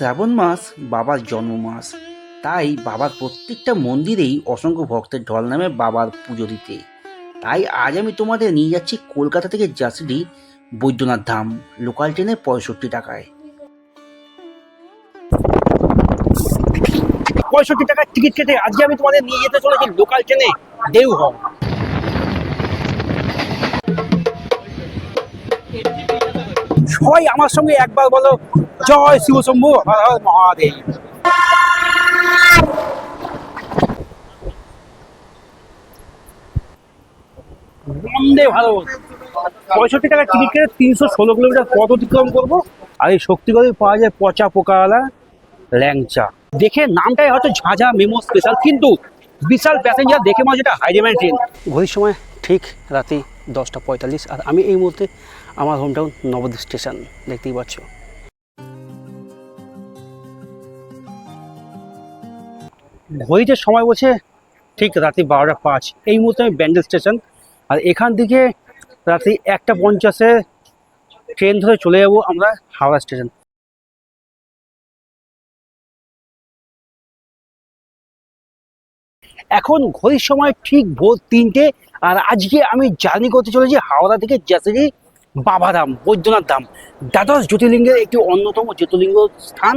শ্রাবণ মাস বাবার জন্ম মাস। তাই বাবার প্রত্যেকটা মন্দিরেই অসংখ্য ভক্তের ঢল নামে বাবার পুজো দিতে। তাই আজ আমি তোমাদের নিয়ে যাচ্ছি কলকাতা থেকে জাসিডি বৈদ্যনাথ ধাম, লোকাল ট্রেনে পঁয়ষট্টি টাকায়। পঁয়ষট্টি টাকার টিকিট কেটে আজকে আমি তোমাদের নিয়ে যেতে চলেছি লোকাল ট্রেনে দেওঘর সবাই আমার সঙ্গে একবার বলো। জয় শিবশম্ভু মহাদেব। বন্দে ভারত। পঁয়ষট্টি টাকার টিকিট কেটে তিনশো ষোলো কিলোমিটার পথ অতিক্রম করব। আর এই শক্তিগড়ে পাওয়া যায় পচা পোকাওয়ালা ল্যাংচা। দেখে নামটাই হয়তো ঝাঁঝা মেমো স্পেশাল কিন্তু বিশাল প্যাসেঞ্জার দেখে মনে এটা হাইডেম্যান ট্রেন ঘড়ির সময় ঠিক রাতে দশটা পঁয়তাল্লিশ। আর আমি এই মুহূর্তে আমার হোমটাউন নবদ্বীপ স্টেশন দেখতেই পাচ্ছ। ঘড়িতে সময় বলছে, ঠিক রাতে বারোটা পাঁচ। এই মুহূর্তে আমি ব্যান্ডেল স্টেশন আর এখান থেকে রাতে একটা পঞ্চাশে ট্রেন ধরে চলে যাব আমরা হাওড়া স্টেশন এখন ঘড়ির সময় ঠিক ভোর তিনটে, আর আজকে আমি জার্নি করতে চলেছি হাওড়া থেকে জ্যাসেরি বাবাধাম, বৈদ্যনাথ ধাম। দ্বাদশ জ্যোতির্লিঙ্গের একটি অন্যতম জ্যোতির্লিঙ্গ স্থান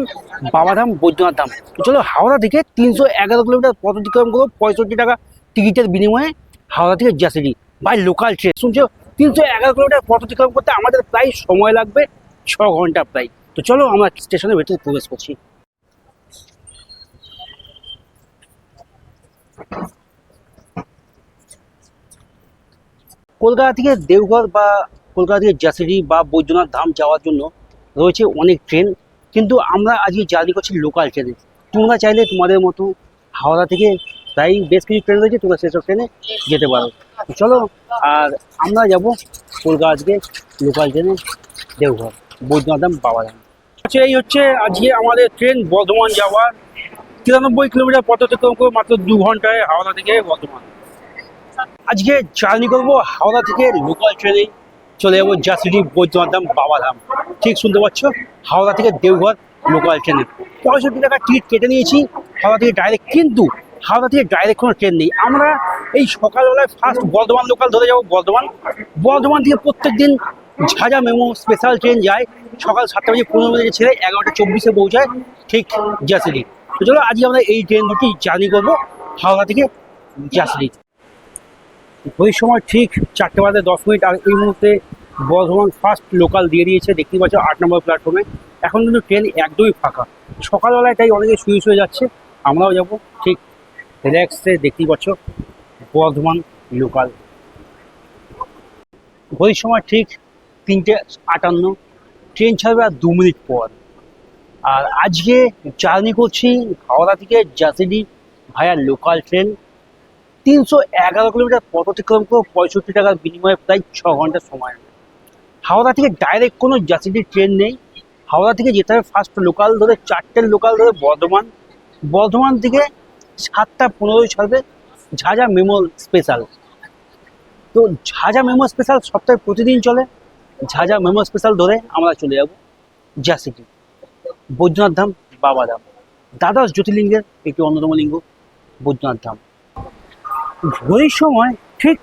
বাবাধাম, বৈদ্যনাথ ধাম। চলো হাওড়া থেকে তিনশো এগারো কিলোমিটার পথ অতিক্রম করব পঁয়ষট্টি টাকা টিকিটের বিনিময়ে হাওড়া থেকে জ্যাসেরি বাই লোকাল ট্রেন শুনছো? তিনশো এগারো কিলোমিটার পথ অতিক্রম করতে আমাদের প্রায় সময় লাগবে, ছ ঘণ্টা প্রায়। তো চলো আমরা স্টেশনের ভেতরে প্রবেশ করছি। কলকাতা থেকে দেওঘর বা কলকাতা থেকে জাসিডি বা বৈদ্যনাথ ধাম যাওয়ার জন্য রয়েছে অনেক ট্রেন। কিন্তু আমরা আজকে জার্নি করছি লোকাল ট্রেনে তোমরা চাইলে তোমাদের মতো হাওড়া থেকে তাই বেশ কিছু ট্রেন রয়েছে, তোমরা সেসব ট্রেনে যেতে পারো। চলো, আর আমরা যাব কলকাতা থেকে লোকাল ট্রেনে দেওঘর, বৈদ্যনাথ ধাম, বাবা ধাম। আচ্ছা এই হচ্ছে আজকে আমাদের ট্রেন বর্ধমান যাওয়ার তিরানব্বই কিলোমিটার পথ অতিক্রম করে মাত্র দু ঘন্টায় হাওড়া থেকে বর্ধমান। আজকে জার্নি করব হাওড়া থেকে লোকাল ট্রেনে। চলে যাব জাসিডি বৈদ্যনাথ বাবাধাম। ঠিক শুনতে পাচ্ছ? হাওড়া থেকে দেওঘর লোকাল ট্রেনে। পঁয়ষট্টি টাকা টিকিট কেটে নিয়েছি, হাওড়া থেকে ডাইরেক্ট কিন্তু হাওড়া থেকে ডাইরেক্ট কোনো ট্রেন নেই। আমরা এই সকালবেলায় ফার্স্ট বর্ধমান লোকাল ধরে যাব, বর্ধমান। বর্ধমান থেকে প্রত্যেক দিন ঝাঁঝা মেমো স্পেশাল ট্রেন যায়। সকাল সাতটা বাজে পনেরো মিনিটে ছেড়ে এগারোটা চব্বিশে পৌঁছায় ঠিক জাসিডি তো চলো, আজকে আমরা এই ট্রেন দুটি জার্নি করব, হাওড়া থেকে জাসিডি ওই সময় ঠিক চারটে বাজে দশ মিনিট আর এই মুহূর্তে বর্ধমান ফার্স্ট লোকাল দিয়ে দিয়েছে, দেখতেই পাচ্ছ আট নম্বর প্ল্যাটফর্মে এখন কিন্তু ট্রেন একদমই ফাঁকা। সকালবেলায় তাই অনেকে শুয়ে শুয়ে যাচ্ছে, আমরাও যাব। ঠিক রিল্যাক্সে দেখতেই পাচ্ছ বর্ধমান লোকাল ওই সময় ঠিক তিনটে আটান্ন ট্রেন ছাড়বে আর দু মিনিট পর। আর আজকে জার্নি করছি হাওড়া থেকে জাসিডি ভায়া লোকাল ট্রেন তিনশো এগারো কিলোমিটার পথ অতিক্রম করে পঁয়ষট্টি টাকার বিনিময়ে প্রায় ছ ঘণ্টা সময় হাওড়া থেকে ডাইরেক্ট কোনো জাসিডি ট্রেন নেই। হাওড়া থেকে যেতে হবে ফার্স্ট লোকাল ধরে চারটের লোকাল ধরে বর্ধমান। বর্ধমান থেকে সাতটা পনেরোই ছাড়বে ঝাঁঝা মেমো স্পেশাল তো ঝাঁঝা মেমো স্পেশাল সপ্তাহে প্রতিদিন চলে। ঝাঁঝা মেমো স্পেশাল ধরে আমরা চলে যাব জাসিডি বৈদ্যনাথ ধাম, বাবা ধাম। দ্বাদশ জ্যোতির্লিঙ্গের একটি অন্যতম লিঙ্গ, বৈদ্যনাথ ধাম। ঘড়ির সময় ঠিক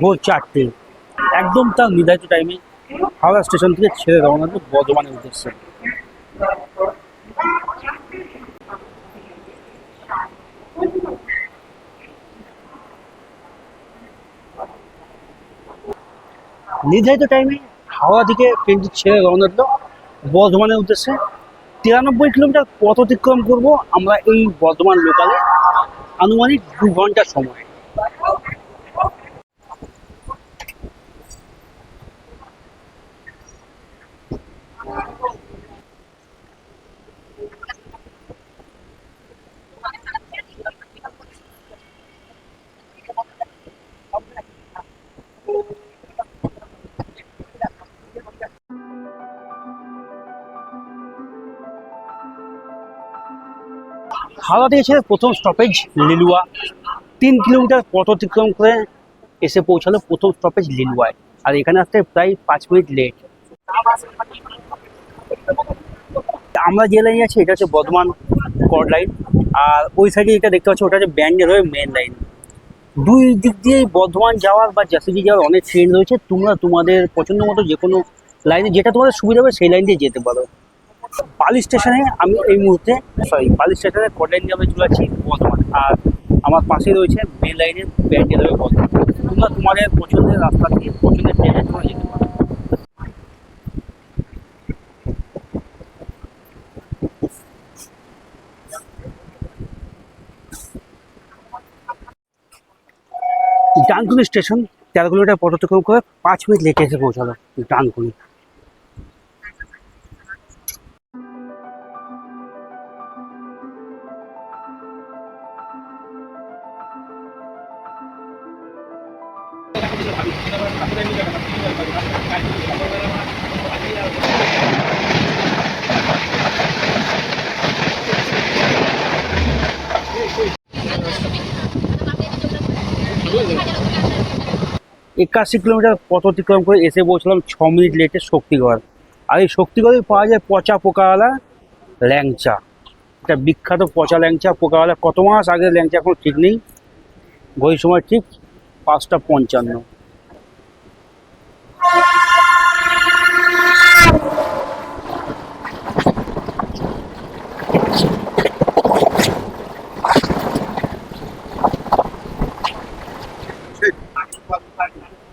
ভোর চারটে, একদম তার নির্ধারিত টাইমে হাওড়া স্টেশন থেকে ছেড়ে রওনা দেবে বর্ধমানের উদ্দেশ্যে নির্ধারিত টাইমে হাওড়া থেকে ট্রেনটি ছেড়ে রওনা দিল বর্ধমানের উদ্দেশ্যে তিরানব্বই কিলোমিটার পথ অতিক্রম করব আমরা এই বর্ধমান লোকালে আনুমানিক দু ঘণ্টা সময়। হাওড়া থেকে ছেড়ে প্রথম স্টপেজ লিলুয়া। তিন কিলোমিটার পথ অতিক্রম করে এসে পৌঁছালো প্রথম স্টপেজ লিলুয়ায়। আর এখানে আসতে প্রায় পাঁচ মিনিট লেট আমরা যে লাইনে আছি, এটা হচ্ছে বর্ধমান কট লাইন আর ওই সাইডে যেটা দেখতে পাচ্ছি, ওটা হচ্ছে ব্যান্ডেল হয়ে মেন লাইন দুই দিক দিয়ে বর্ধমান যাওয়ার বা জাসিডি যাওয়ার অনেক ট্রেন রয়েছে। তোমরা তোমাদের পছন্দ মতো যে কোনো লাইনে যেটা তোমাদের সুবিধা হবে, সেই লাইন দিয়ে যেতে পারো। পালি স্টেশনে আমি এই মুহূর্তে সরি পালি স্টেশনে কট লাইন দিয়ে চলে যাচ্ছি বর্ধমান। আর আমার পাশে রয়েছে মেন লাইনের ব্যান্ডেল হয়ে বর্ধমান। তোমরা তোমাদের পছন্দের রাস্তা দিয়ে পছন্দের ট্রেনে তোমরা যেতে পারো। ডানকুনি স্টেশন তেরো কিলোমিটার পথ করে পাঁচ মিনিট লেটে এসে পৌঁছালো। ডানকুনি। একাশি কিলোমিটার পথ অতিক্রম করে এসে পৌঁছলাম ছ মিনিট লেটে শক্তিগড়। আর এই শক্তিগড়ে পাওয়া যায় পচা পোকাওয়ালা ল্যাংচা। একটা বিখ্যাত পচা ল্যাংচা পোকাওয়ালা। কত মাস আগে ল্যাংচা এখন ঠিক নেই? ওই সময় ঠিক পাঁচটা পঞ্চান্ন।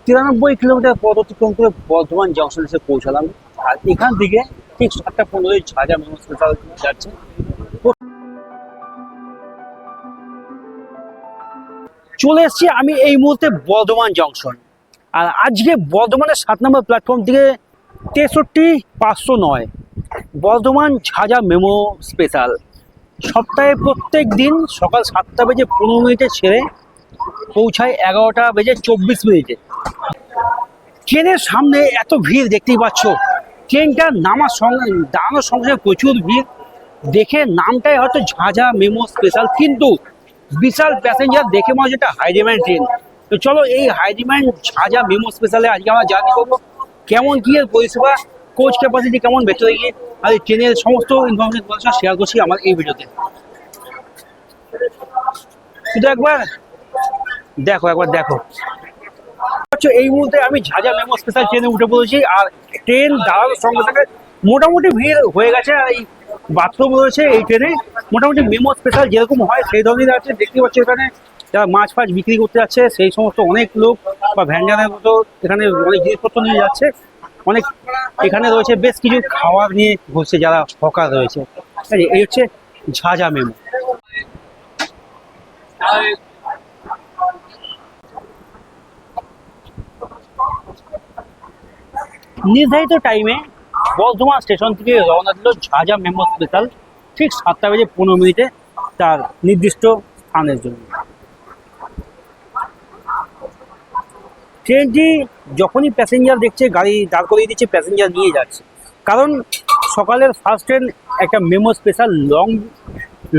তিরানব্বই কিলোমিটার পথ অতিক্রম করে বর্ধমান জংশন এসে পৌঁছালাম। আর এখান থেকে ঠিক সাতটা পনেরোই মেমো স্পেশাল যাচ্ছে। চলে এসেছি আমি এই মুহূর্তে বর্ধমান জংশন আর আজকে বর্ধমানের সাত নম্বর প্ল্যাটফর্ম থেকে তেষট্টি পাঁচশো নয়। বর্ধমান ঝাঁঝা মেমো স্পেশাল সপ্তাহে প্রত্যেক দিন সকাল সাতটা বেজে পনেরো মিনিটে ছেড়ে পৌঁছায় এগারোটা বেজে চব্বিশ মিনিটে। ট্রেনের সামনে এত ভিড় দেখতেই পাচ্ছ। ট্রেনটা নামার সঙ্গে, দাঁড়ানোর সঙ্গে প্রচুর ভিড়। দেখে নামটাই হয়তো ঝাঁঝা, মেমো, স্পেশাল। কিন্তু বিশাল প্যাসেঞ্জার দেখে মনে হচ্ছে হাইডিম্যান্ড ট্রেন। তো চলো এই হাইডিম্যান্ড ঝাঁঝা, মেমো, স্পেশালে আজকে আমরা জার্নি করব কেমন কি এর পরিষেবা, কোচ ক্যাপাসিটি কেমন, ভেতরে গিয়ে, আর এই ট্রেনের সমস্ত ইনফরমেশন শেয়ার করছি আমার এই ভিডিওতে। শুধু একবার দেখো, একবার দেখো। এই মুহূর্তে আমি ঝাঁঝা মেমো স্পেশাল ট্রেনে উঠে পড়েছি, আর ট্রেন দাঁড়ানোর সঙ্গে সঙ্গে মোটামুটি ভিড় হয়ে গেছে, আর এই বাথরুম রয়েছে এই ট্রেনে মোটামুটি মেমো স্পেশাল যেরকম হয়, সেই ধরনের আছে, দেখতে পাচ্ছি এখানে। যারা মাছ ফাছ বিক্রি করতে যাচ্ছে, সেই সমস্ত অনেক লোক বা ভ্যানজানের মতো এখানে অনেক জিনিসপত্র নিয়ে যাচ্ছে। অনেক এখানে রয়েছে বেশ কিছু খাবার নিয়ে বসছে যারা হকার রয়েছে? এই হচ্ছে ঝাঁঝা মেমো নির্ধারিত টাইমে বর্ধমান স্টেশন থেকে রওনা দিল ঝাঁঝা মেমো স্পেশাল ঠিক সাতটা বেজে পনেরো মিনিটে তার নির্দিষ্ট স্থানের জন্য। ট্রেনটি যখনই প্যাসেঞ্জার দেখছে, গাড়ি দাঁড় করিয়ে দিচ্ছে প্যাসেঞ্জার নিয়ে যাচ্ছে। কারণ সকালের ফার্স্ট ট্রেন একটা মেমো স্পেশাল লং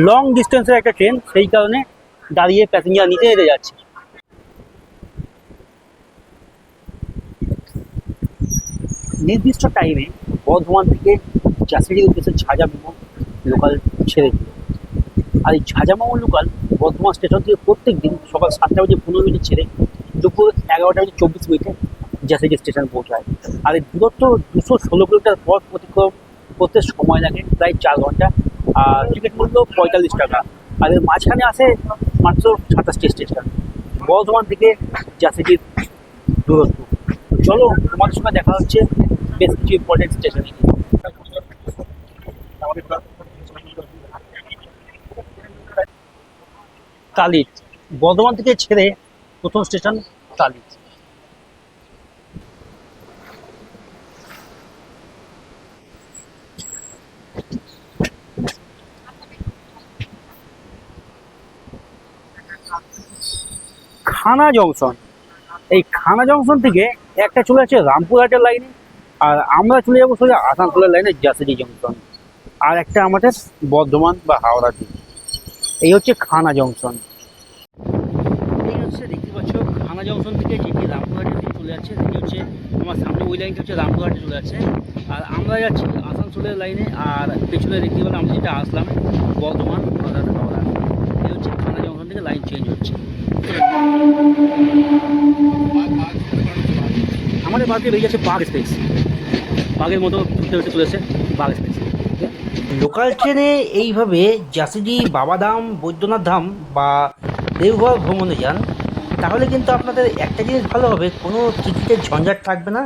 লং ডিস্টেন্সের একটা ট্রেন সেই কারণে দাঁড়িয়ে প্যাসেঞ্জার নিতে যেতে যাচ্ছে। নির্দিষ্ট টাইমে বর্ধমান থেকে জাসিডির উদ্দেশ্যে ঝাঁঝা মেমো লোকাল ছেড়ে দিল। আর এই Jhajha MEMU local Bardhaman station থেকে প্রত্যেক দিন সকাল সাতটা বাজে পনেরো মিনিট ছেড়ে দুপুর এগারোটা বাজে চব্বিশ মিনিটে জাসিডি স্টেশন পৌঁছায়। আর এই দূরত্ব দুশো ষোলো কিলোমিটার পথ অতিক্রম করতে সময় লাগে, প্রায় চার ঘণ্টা। আর টিকিট মূল্য পঁয়তাল্লিশ টাকা। আর এর মাঝখানে আসে মাত্র সাতাশটি স্টেশন বর্ধমান থেকে জাসিডির দূরত্ব। চলো, তোমাদের সঙ্গে দেখা হচ্ছে বেশ ইম্পর্টেন্ট স্টেশনে তালিট বর্ধমান থেকে ছেড়ে প্রথম স্টেশন তালিট খানা জংশন। এই খানা জংশন থেকে একটা চলে আসছে রামপুরহাটের লাইনে আর আমরা চলে যাব সোজা আসানসোলের লাইনে জাসিডি জংশন আর একটা আমাদের বর্ধমান বা হাওড়া দিকে এই হচ্ছে খানা জংশন এই হচ্ছে দেখতে পাচ্ছ, খানা জংশন থেকে যেটি রামপুরহাটের দিকে চলে যাচ্ছে সেটি হচ্ছে আমার সামনে, ওই লাইনটা হচ্ছে রামপুরহাটে চলে যাচ্ছে। আর আমরা যাচ্ছি আসানসোলের লাইনে আর পেছনে দেখতে পেলাম আমরা যেটা আসলাম, বর্ধমান অর্থাৎ হাওড়া এই হচ্ছে থানা জংশন থেকে লাইন চেঞ্জ হচ্ছে। আমাদের দিয়ে বেরিয়ে যাচ্ছে বাঘ স্পেস বাঘের মতো চলেছে বাঘ স্পেস লোকাল ট্রেনে এইভাবে জাসিডি বাবাধাম বৈদ্যনাথ ধাম বা দেওঘর ভ্রমণে যান তাহলে কিন্তু আপনাদের একটা জিনিস ভালো হবে কোনো টিকিটের ঝঞ্ঝাট থাকবে না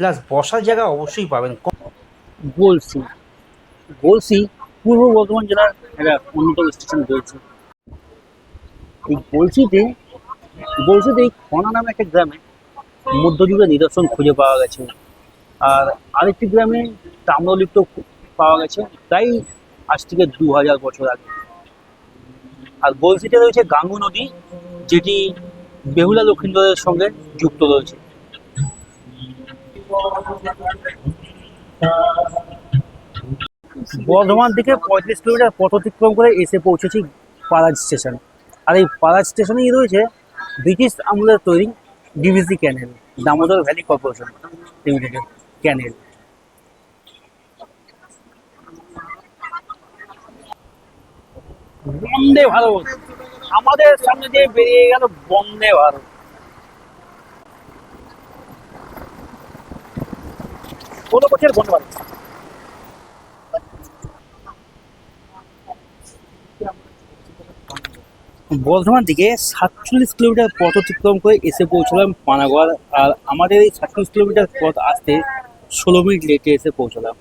প্লাস বসার জায়গা অবশ্যই পাবেন। গোলসি। গোলসি পূর্ব বর্ধমান জেলার একটা অন্যতম স্টেশন রয়েছে। এই গোলসিতে গোলসিতে এই খনা নামে একটা গ্রামে মধ্যযুগের নিদর্শন খুঁজে পাওয়া গেছে। আর আরেকটি গ্রামে তাম্রলিপ্ত পাওয়া গেছে তাই আজ থেকে দু হাজার বছর আগে। আর গোলসিতে রয়েছে গাঙ্গু নদী, যেটি বেহুলা লক্ষিন্দরের সঙ্গে যুক্ত রয়েছে। বর্ধমান থেকে পঁয়ত্রিশ কিলোমিটার পথ অতিক্রম করে এসে পৌঁছেছি পারাজ স্টেশন। আর এই পারাজ স্টেশনেই রয়েছে ব্রিটিশ আমলের তৈরি DVC canal, Damodar valley corporation, লিমিটেডের ক্যানেল। বন্দে ভারত, আমাদের সামনে দিয়ে বেরিয়ে গেল বন্দে ভারত। কোনো বছর বন্দে ভারত। বর্ধমান থেকে সাতচল্লিশ কিলোমিটার পথ অতিক্রম করে এসে পৌঁছলাম পানাগড়, আর আমাদের এই সাতচল্লিশ কিলোমিটার পথ আসতে ষোলো মিনিট লেটে এসে পৌঁছলাম।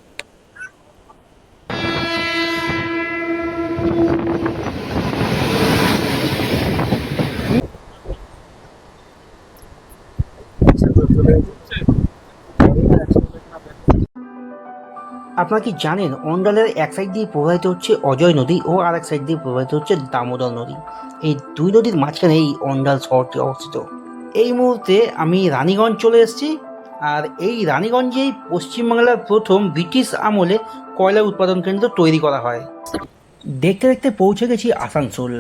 আপনারা কি জানেন অন্ডালের এক সাইড দিয়ে প্রবাহিত হচ্ছে অজয় নদী ও আর এক সাইড দিয়ে প্রবাহিত হচ্ছে দামোদর নদী? এই দুই নদীর মাঝখানে এই অন্ডাল শহরটি অবস্থিত। এই মুহূর্তে আমি রানীগঞ্জ চলে এসেছি আর এই রানীগঞ্জেই পশ্চিমবাংলার প্রথম ব্রিটিশ আমলে কয়লা উৎপাদন কেন্দ্র তৈরি করা হয়। দেখতে দেখতে পৌঁছে গেছি আসানসোল।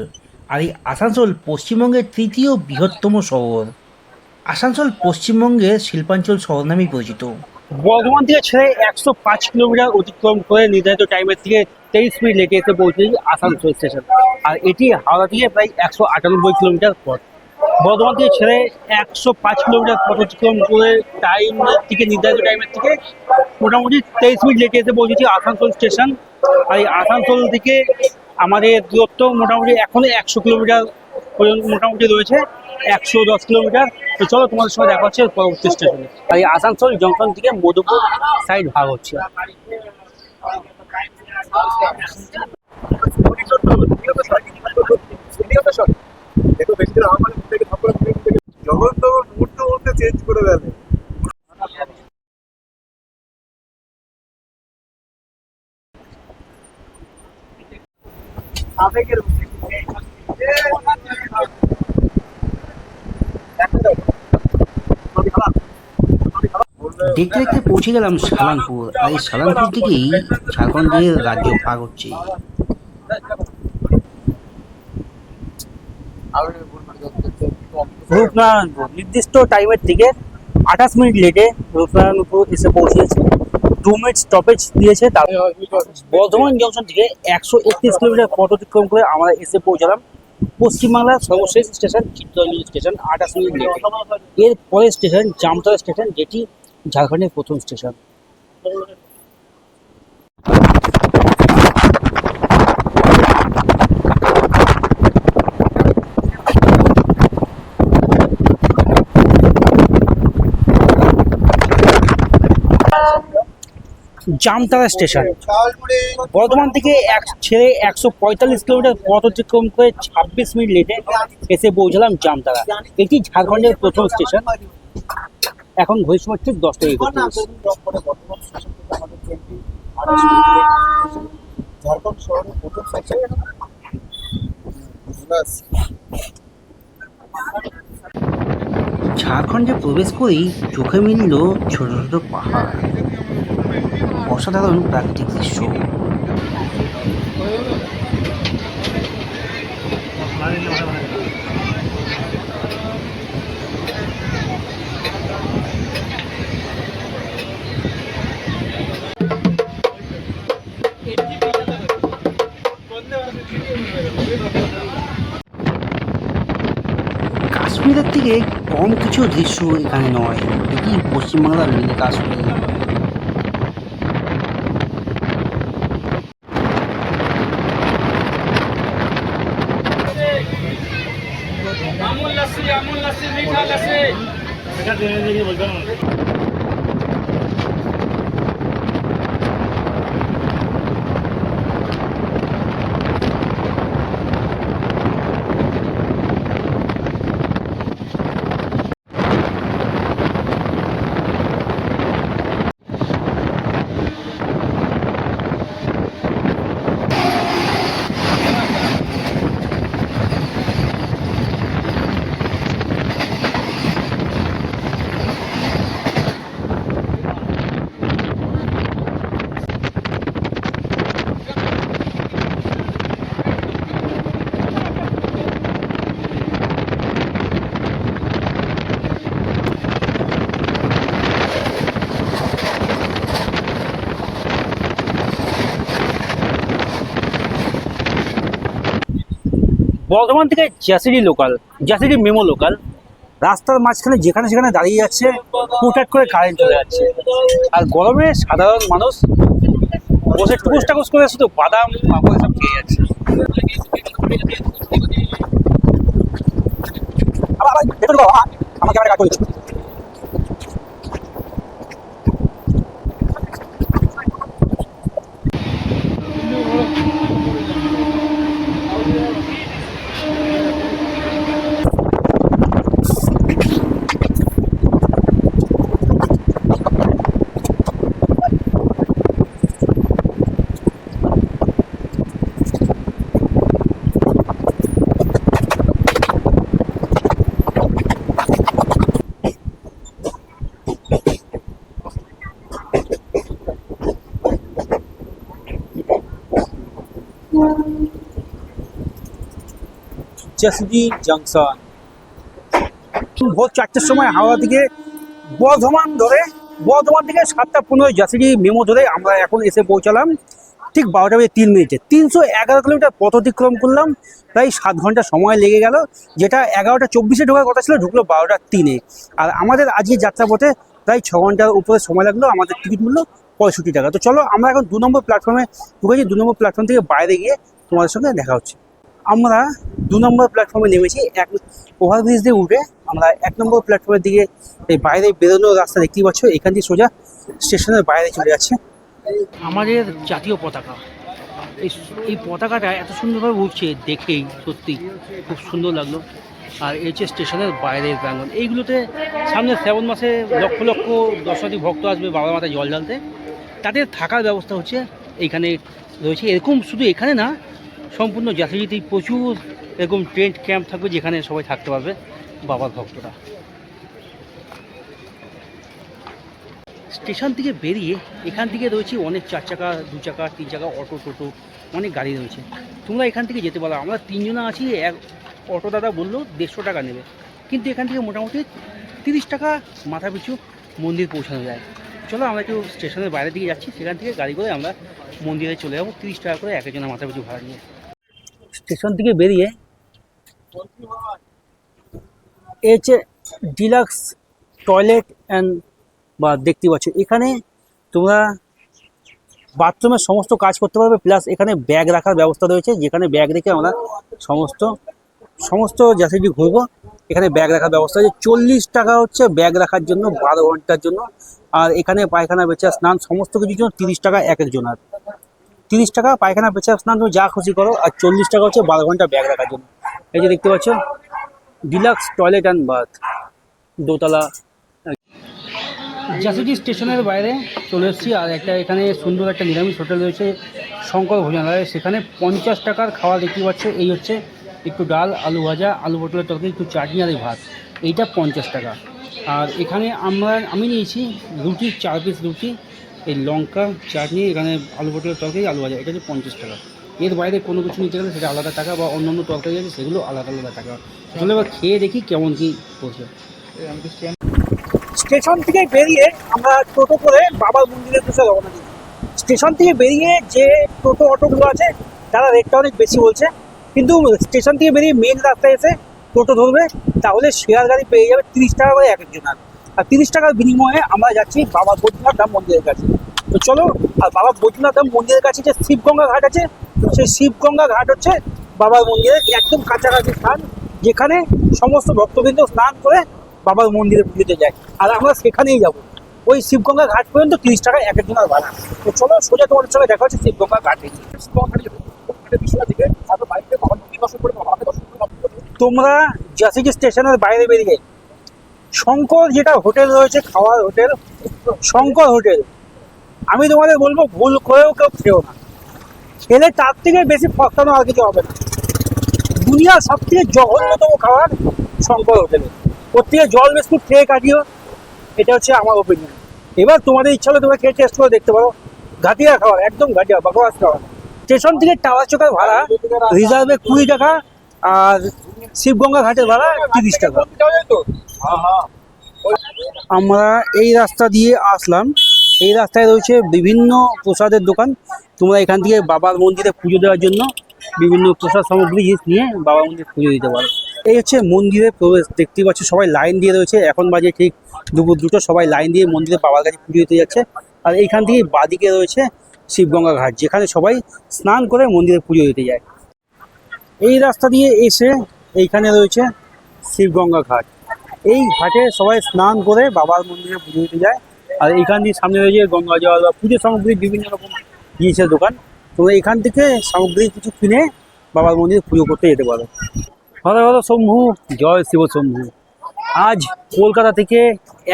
আর এই আসানসোল পশ্চিমবঙ্গের তৃতীয় বৃহত্তম শহর। আসানসোল পশ্চিমবঙ্গের শিল্পাঞ্চল শহর নামেই পরিচিত। বর্ধমান থেকে ছেড়ে একশো পাঁচ কিলোমিটার অতিক্রম করে নির্ধারিত টাইমের থেকে তেইশ মিনিট লেগে এসে পৌঁছেছি আসানসোল স্টেশন। আর এটি হাওড়া থেকে প্রায় একশো আটানব্বই কিলোমিটার পথ। বর্ধমান থেকে ছেড়ে একশো পাঁচ কিলোমিটার পথ অতিক্রম করে টাইম থেকে নির্ধারিত টাইমের থেকে মোটামুটি তেইশ মিনিট লেগে এসে পৌঁছেছি আসানসোল স্টেশন। আর এই আসানসোল থেকে আমাদের দূরত্ব মোটামুটি এখনও একশো কিলোমিটার পর্যন্ত মোটামুটি রয়েছে। একশো দশ কিলোমিটার। তো চলো তোমাদের সঙ্গে দেখা হচ্ছে পরবর্তী স্টেশনে আর এই আসানসোল জংশন থেকে মধুপুর সাইড ভাগ হচ্ছে। মুহূর্ত মুহূর্তে চেঞ্জ করে গেলে। আবেগের দেখতে দেখতে পৌঁছে গেলাম সালানপুর। আর এই সালানপুর থেকেই ঝাড়খণ্ডের রাজ্য ভাগ হচ্ছে। রূপনারায়ণপুর নির্দিষ্ট টাইমের থেকে আঠাশ মিনিট লেটে রূপনারায়ণপুর এসে পৌঁছেছে। দু মিনিট স্টপেজ দিয়েছে বর্ধমান জংশন থেকে একশো একত্রিশ কিলোমিটার পথ অতিক্রম করে আমরা এসে পৌঁছালাম পশ্চিমবাংলার সর্বশেষ স্টেশন চিত্তরঞ্জন স্টেশন আঠাশ মিনিট লেটে এর পরের স্টেশন জামতলা স্টেশন যেটি ঝাড়খণ্ডের প্রথম স্টেশন। জামতারা স্টেশন। বর্ধমান থেকে এক ছেড়ে একশো পঁয়তাল্লিশ কিলোমিটার পথ অতিক্রম করে ছাব্বিশ মিনিট লেটে এসে পৌঁছালাম জামতারা। এটি ঝাড়খণ্ডের প্রথম স্টেশন। এখন ঘড়ির সময় ঠিক দশটা ঝাড়খণ্ড শহরের প্রথম ঝাড়খণ্ডে প্রবেশ করেই চোখে মিলল ছোট ছোট পাহাড়। অসাধারণ প্রাকৃতিক দৃশ্য। থেকে কম কিছু দৃশ্য এখানে নয়। এটি পশ্চিমবাংলার মিনি কাশ্মীর আমুল বর্ধমান থেকে Jasidih local Jasidih MEMU local রাস্তার মাঝখানে যেখানে সেখানে দাঁড়িয়ে যাচ্ছে, হুটহাট করে কারেন্ট চলে যাচ্ছে। আর গরমে সাধারণ মানুষ বসে টুকুস টাকুস করে শুধু বাদাম সব খেয়ে যাচ্ছে। আমার ক্যামেরা করেছে জাসিডি জাংশন ভোর চারটের সময় হাওড়া থেকে বর্ধমান ধরে বর্ধমান থেকে সাতটা পনেরো জাসিডি মেমো ধরে আমরা এখন এসে পৌঁছালাম ঠিক বারোটা বেজে তিন মিনিটে তিনশো এগারো কিলোমিটার পথ অতিক্রম করলাম প্রায় সাত ঘণ্টা সময় লেগে গেল যেটা এগারোটা চব্বিশে ঢোকার কথা ছিল, ঢুকলো বারোটা তিনে আর আমাদের আজকে যাত্রাপথে প্রায় ছ ঘণ্টার উপরে সময় লাগল, আমাদের টিকিট মূল্য পঁয়ষট্টি টাকা। তো চলো, আমরা এখন দু নম্বর প্ল্যাটফর্মে ঢুকেছি, দু নম্বর প্ল্যাটফর্ম থেকে বাইরে গিয়ে তোমাদের সঙ্গে দেখা হচ্ছে। আমরা দু নম্বর প্ল্যাটফর্মে নেমেছি। এক ওভারব্রিজ দিয়ে উঠে আমরা এক নম্বর প্ল্যাটফর্মের দিকে এই বাইরে বেরোনোর রাস্তা দেখতেই পাচ্ছ। এখান দিয়ে সোজা স্টেশনের বাইরে চলে যাচ্ছে। আমাদের জাতীয় পতাকা। এই পতাকাটা এত সুন্দরভাবে উঠছে দেখেই, সত্যি খুব সুন্দর লাগল। আর এই হচ্ছে স্টেশনের বাইরের প্রাঙ্গণ। এইগুলোতে সামনে শ্রাবণ মাসে লক্ষ লক্ষ দর্শনার্থী, ভক্ত আসবে বাবা মাথায় জল ঢালতে। তাদের থাকার ব্যবস্থা হচ্ছে এইখানে রয়েছে। এরকম শুধু এখানে না সম্পূর্ণ জাতিজিতেই প্রচুর এরকম টেন্ট ক্যাম্প থাকবে যেখানে সবাই থাকতে পারবে বাবার ভক্তরা। স্টেশন থেকে বেরিয়ে এখান থেকে রয়েছে অনেক চার চাকা, দু চাকা, তিন চাকা, অটো, টোটো, অনেক গাড়ি রয়েছে। তোমরা এখান থেকে যেতে পারো। আমরা তিনজনা আছি, এক অটো দাদা বলল দেড়শো টাকা নেবে। কিন্তু এখান থেকে মোটামুটি তিরিশ টাকা মাথা পিছু মন্দির পৌঁছানো যায়। চলো আমরা একটু স্টেশনের বাইরে দিকে যাচ্ছি। সেখান থেকে গাড়ি করে আমরা মন্দিরে চলে যাব। তিরিশ টাকা করে একজনের মাথা পিছু ভাড়া নিয়ে। স্টেশন থেকে বেরিয়ে এই হচ্ছে ডিলাক্স টয়লেট অ্যান্ড বা দেখতে পাচ্ছ। এখানে তোমরা বাথরুমের সমস্ত কাজ করতে পারবে, প্লাস এখানে ব্যাগ রাখার ব্যবস্থা রয়েছে, যেখানে ব্যাগ রেখে আমরা সমস্ত সমস্ত জাসিডি ঘুরবো। এখানে ব্যাগ রাখার ব্যবস্থা আছে চল্লিশ টাকা হচ্ছে ব্যাগ রাখার জন্য, বারো ঘণ্টার জন্য। আর এখানে পায়খানা বেচা স্নান, সমস্ত কিছুর জন্য তিরিশ টাকা, এক একজনের। তিরিশ টাকা, পায়খানা বেচা স্নান তুমি যা খুশি করো। আর চল্লিশ টাকা হচ্ছে বারো ঘণ্টা ব্যাগ রাখার জন্য। এই যে দেখতে পাচ্ছ, ডিলাক্স টয়লেট অ্যান্ড বাথ, দোতলা। জাসিটি স্টেশনের বাইরে চলে এসেছি, আর একটা এখানে সুন্দর একটা নিরামিষ হোটেল রয়েছে, শঙ্কর ভোজনালয়। সেখানে পঞ্চাশ টাকার খাওয়া দেখতে পাচ্ছ, এই হচ্ছে একটু ডাল, আলু ভাজা, আলু পটলের তরকারি, একটু চাটনি আর ভাত। এইটা পঞ্চাশ টাকা। আর এখানে আমরা, আমি নিয়েছি রুটি, চার পিস রুটি। এই লঙ্কা, চাটনি, এখানে আলু পটলের তরকারি, আলু ভাজা, এটা হচ্ছে পঞ্চাশ টাকা। এর বাইরে কোনো কিছু নিতে গেলে সেটা আলাদা টাকা বা অন্য অন্য তরকারি আছে, সেগুলো আলাদা আলাদা টাকা। তাহলে এবার খেয়ে দেখি কেমন কী করছে স্টেশন থেকে বেরিয়ে আমরা টোটো করে বাবার মন্দিরের দিকে রওনা দিই স্টেশন থেকে বেরিয়ে যে টোটো, অটোগুলো আছে, তারা রেটটা অনেক বেশি বলছে। কিন্তু স্টেশন থেকে বেরিয়ে মেন রাস্তায় এসে টোটো ধরবে, তাহলে শেয়ার গাড়ি পেয়ে যাবে তিরিশ টাকা করে এক একজনের। আর তিরিশ টাকার বিনিময়ে আমরা যাচ্ছি বাবা বৈদ্যনাথ ধাম মন্দিরের কাছে। তো চলো, আর বাবা বৈদ্যনাথ ধাম মন্দিরের কাছে যে শিবগঙ্গা ঘাট আছে সেই শিবগঙ্গা ঘাট হচ্ছে বাবার মন্দিরের একদম কাছাকাছি স্থান, যেখানে সমস্ত ভক্তবৃন্দ স্নান করে বাবার মন্দিরে পুজোতে যায়। আর আমরা সেখানেই যাব। ওই শিবগঙ্গা ঘাট পর্যন্ত তিরিশ টাকা এক একজনের ভাড়া। তো চলো, সোজা তোমাদের সঙ্গে দেখা হচ্ছে শিবগঙ্গা ঘাটে। তোমরা জাসিকি স্টেশনের বাইরে বেরিয়ে শঙ্কর যেটা হোটেল রয়েছে, খাওয়ার হোটেল, শঙ্কর হোটেল। আমি তোমাদের বলব, ভুল করেও কেউ খেও না। খেলে তার থেকে বেশি ফস্তানো আর কিছু হবে না। দুনিয়ার সব থেকে জঘন্যতম খাবার শঙ্কর হোটেলে। ওর থেকে জল বিস্কুট খেয়ে কাটিও, এটা হচ্ছে আমার ওপিনিয়ন এবার তোমাদের ইচ্ছা হলে তোমরা খেয়ে টেস্ট করে দেখতে পারো। ঘাটিয়া খাবার, একদম ঘাটিয়া, বকবাস খাবার। স্টেশন থেকে টাওয়ার চোখের ভাড়া রিজার্ভে কুড়ি টাকা আর শিবগঙ্গা ঘাটের ভাড়া তিরিশ টাকা। আমরা এই রাস্তা দিয়ে আসলাম। এই রাস্তায় রয়েছে বিভিন্ন প্রসাদের দোকান। তোমরা এখান থেকে বাবার মন্দিরে পুজো দেওয়ার জন্য বিভিন্ন প্রসাদ সামগ্রী জিনিস নিয়ে বাবার মন্দিরে পুজো দিতে পারো। এই হচ্ছে মন্দিরে প্রবেশ। দেখতে পাচ্ছ সবাই লাইন দিয়ে রয়েছে। এখন বাজে ঠিক দুপুর দুটো। সবাই লাইন দিয়ে মন্দিরে বাবার কাছে পুজো দিতে যাচ্ছে। আর এইখান থেকে বাদিকে রয়েছে শিবগঙ্গা ঘাট, যেখানে সবাই স্নান করে মন্দিরে পুজো দিতে যায়। এই রাস্তা দিয়ে এসে এইখানে রয়েছে শিবগঙ্গা ঘাট। এই ঘাটে সবাই স্নান করে বাবার মন্দিরে পুজো দিতে যায়। আর এইখান দিয়ে সামনে রয়েছে গঙ্গা জল বা পুজো সামগ্রী বিভিন্ন রকম জিনিসের দোকান। তোমরা এখান থেকে সামগ্রী কিছু কিনে বাবার মন্দিরে পুজো করতে যেতে পারো। হর হর শম্ভু, জয় শিব শম্ভু। আজ কলকাতা থেকে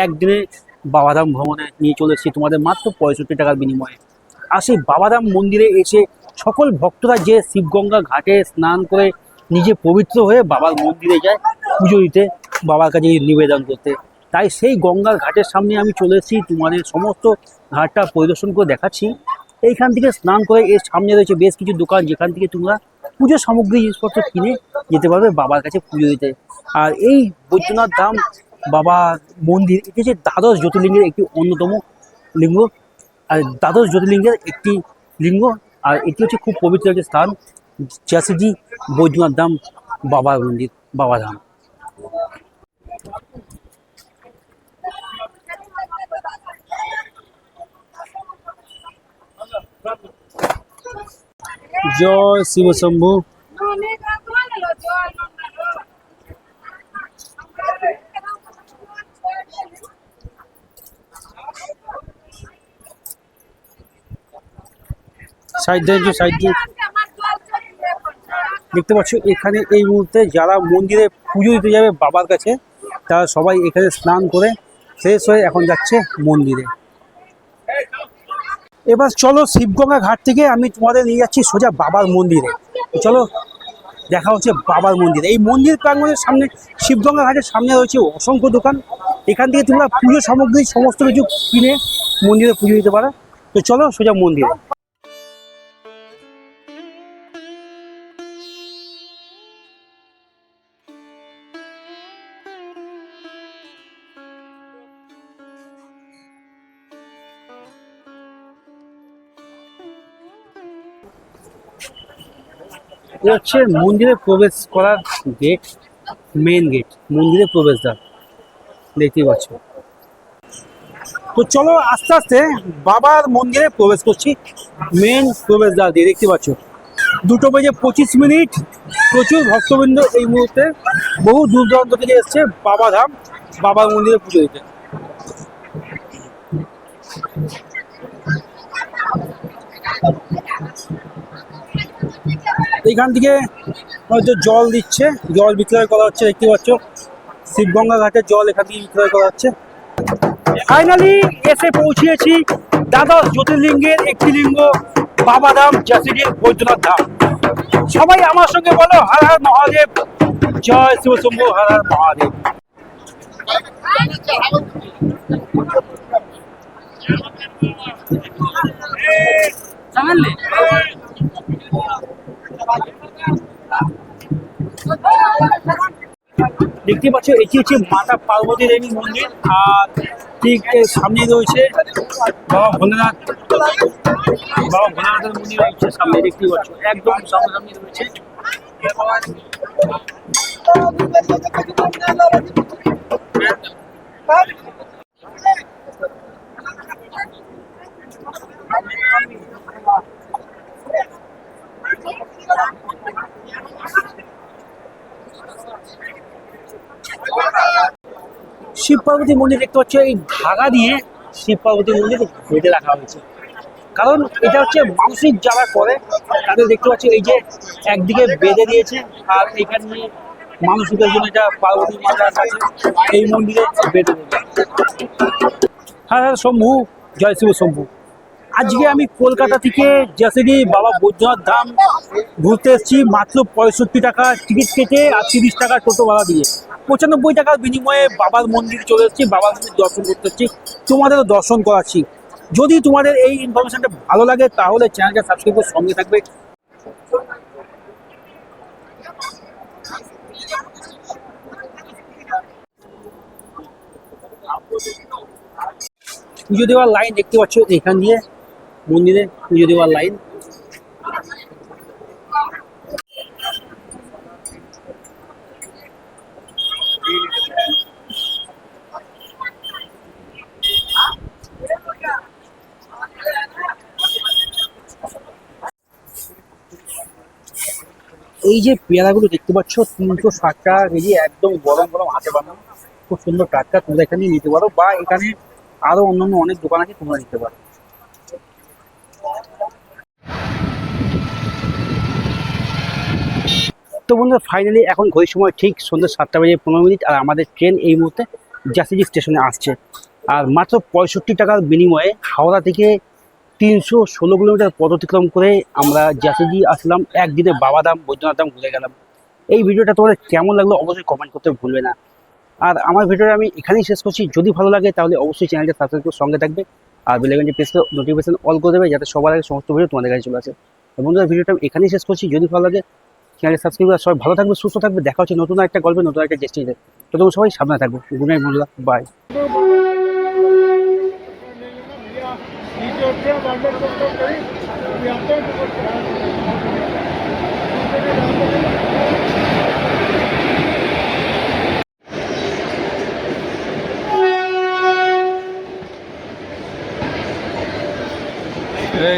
একদিনে বাবাধাম ভ্রমণে নিয়ে চলে এসেছি। তোমাদের মাত্র পঁয়ষট্টি টাকার বিনিময়ে। আর সেই বাবাধাম মন্দিরে এসে সকল ভক্তরা যে শিবগঙ্গা ঘাটে স্নান করে নিজে পবিত্র হয়ে বাবার মন্দিরে যায়, পুজো দিতে, বাবার কাছে নিবেদন করতে। তাই সেই গঙ্গার ঘাটের সামনে আমি চলে এসেছি তোমাদের সমস্ত ঘাটটা পরিদর্শন করে দেখাচ্ছি। এইখান থেকে স্নান করে এর সামনে রয়েছে বেশ কিছু দোকান, যেখান থেকে তোমরা পুজোর সামগ্রী, জিনিসপত্র কিনে যেতে পারবে বাবার কাছে পুজো দিতে। আর এই বৈদ্যনাথ ধাম বাবা মন্দির, এটি হচ্ছে দ্বাদশ জ্যোতির্লিঙ্গের একটি অন্যতম লিঙ্গ। আর দ্বাদশ জ্যোতির্লিঙ্গের একটি লিঙ্গ আর এটি হচ্ছে খুব পবিত্র একটি স্থান জাসিজি বৈদ্যনাথ ধাম বাবার মন্দির বাবা ধাম। জয় শিব শম্ভু সাইড দিয়ে সাইড দিয়ে। দেখতে পাচ্ছ, এখানে এই মুহূর্তে যারা মন্দিরে পুজো দিতে যাবে বাবার কাছে, তারা সবাই এখানে স্নান করে ফ্রেশ হয়ে এখন যাচ্ছে মন্দিরে। এবার চলো শিবগঙ্গা ঘাট থেকে আমি তোমাদের নিয়ে যাচ্ছি সোজা বাবার মন্দিরে। চলো, দেখা হচ্ছে বাবার মন্দির। এই মন্দির প্রাঙ্গণের সামনে, শিবগঙ্গা ঘাটের সামনে রয়েছে অসংখ্য দোকান। এখান থেকে তোমরা পুজো সামগ্রী, সমস্ত কিছু কিনে মন্দিরে পুজো দিতে পারো। তো চলো সোজা মন্দিরে। এটা হচ্ছে মন্দিরে প্রবেশ করার গেট মেন গেট মন্দিরে প্রবেশদ্বার। দেখতেই পাচ্ছ। তো চলো আস্তে আস্তে বাবার মন্দিরে প্রবেশ করছি মেন প্রবেশদ্বার দিয়ে। দেখতে পাচ্ছ, দুটো বেজে পঁচিশ মিনিট। প্রচুর ভক্তবৃন্দ এই মুহূর্তে বহু দূর দূরান্ত থেকে এসছে বাবা ধাম, বাবার মন্দিরে পুজো দিতে। এইখান থেকে হয়তো জল দিচ্ছে, জল বিক্রয় করা হচ্ছে, দেখতে পাচ্ছ। শিবগঙ্গা ঘাটের জল এখান থেকে বিক্রয় করা হচ্ছে। ফাইনালি এসে পৌঁছিয়েছি দ্বাদশ জ্যোতির্লিঙ্গের একটি লিঙ্গ বাবাধাম জাসিডির বৈদ্যনাথ ধাম। সবাই আমার সঙ্গে বলো, হর হর মহাদেব, জয় শিবশম্ভু হর হর মহাদেব। দেখতে পাচ্ছ, এটি হচ্ছে মাতা পার্বতী দেবী মন্দির, আর ঠিক সামনে রয়েছে বাবা ভোলেনাথ, বাবা ভোলেনাথের মন্দির রয়েছে সামনে, দেখতে পাচ্ছ, একদম সামনাসামনি রয়েছে শিব পার্বতী মন্দির দেখতে পাচ্ছ, এই ধাগা দিয়ে শিব পার্বতী মন্দির বেঁধে রাখা হয়েছে। কারণ এটা হচ্ছে মানসিক যারা করে, তাদের দেখতে পাচ্ছি, এই যে একদিকে বেঁধে দিয়েছে, আর এখানে মানুষদের জন্য এটা পার্বতী মাতার কাছে এই মন্দিরে বেঁধে দিয়েছে। হ্যাঁ হ্যাঁ শম্ভু, জয় শিব শম্ভু। আজকে আমি কলকাতা থেকে জাসিডি বাবা বৈদ্যনাথ ধাম ঘুরতে এসেছি মাত্র পঁয়ষট্টি টাকা টিকিট কেটে আর তিরিশ টাকা টোটো ভাড়া দিয়ে। পঁচানব্বই টাকার বিনিময়ে বাবার মন্দির চলে এসেছি, বাবার মন্দির দর্শন করতে এসেছি, তোমাদেরও দর্শন করাচ্ছি। যদি তোমাদের এই ইনফরমেশনটা ভালো লাগে, তাহলে চ্যানেলটা সাবস্ক্রাইব করে সঙ্গে থাকবে। পুজো দেওয়ার লাইন দেখতে পাচ্ছ এখান দিয়ে। মন্দিরে, পুজো দেওয়ার লাইন এই যে পেয়ারাগুলো দেখতে পাচ্ছ, তিনশো ষাট টাকা কেজি একদম গরম গরম হাতে বানানো। খুব সুন্দর টাটকা তোমরা এখানে নিতে পারো, বা এখানে আরও অন্যান্য অনেক দোকান আছে, তোমরা নিতে পারো। তো বন্ধুরা ফাইনালি এখন ঘড়ির সময় ঠিক সন্ধ্যা সাতটা বেজে পনেরো মিনিট আর আমাদের ট্রেন এই মুহূর্তে জাসিডি স্টেশনে আসছে। আর মাত্র পঁয়ষট্টি টাকার বিনিময়ে হাওড়া থেকে তিনশো ষোলো কিলোমিটার পথ অতিক্রম করে আমরা জাসিডি আসলাম। একদিনে বাবাধাম বৈদ্যনাথ ঘুরে গেলাম। এই ভিডিওটা তোমাদের কেমন লাগল অবশ্যই কমেন্ট করতে ভুলবে না। আর আমার ভিডিওটা আমি এখানেই শেষ করছি। যদি ভালো লাগে তাহলে অবশ্যই চ্যানেলটা সাবস্ক্রাইব করে সঙ্গে থাকবে। আর বেলাইকনটি প্রেস করে নোটিফিকেশন অল করে দেবে যাতে সবার আগে সমস্ত ভিডিও তোমাদের কাছে চলে আসে। বন্ধুরা ভিডিওটা আমি এখানেই শেষ করছি। যদি ভালো লাগে চ্যানেল সাবস্ক্রাইব করে সবাই ভালো থাকবে, সুস্থ থাকবে। দেখা হচ্ছে নতুন একটা গল্পে, নতুন একটা চেষ্টিতে তো। তোমরা সবাই সামনে থাকবে গুড নাইট বন্ধুরা। বাই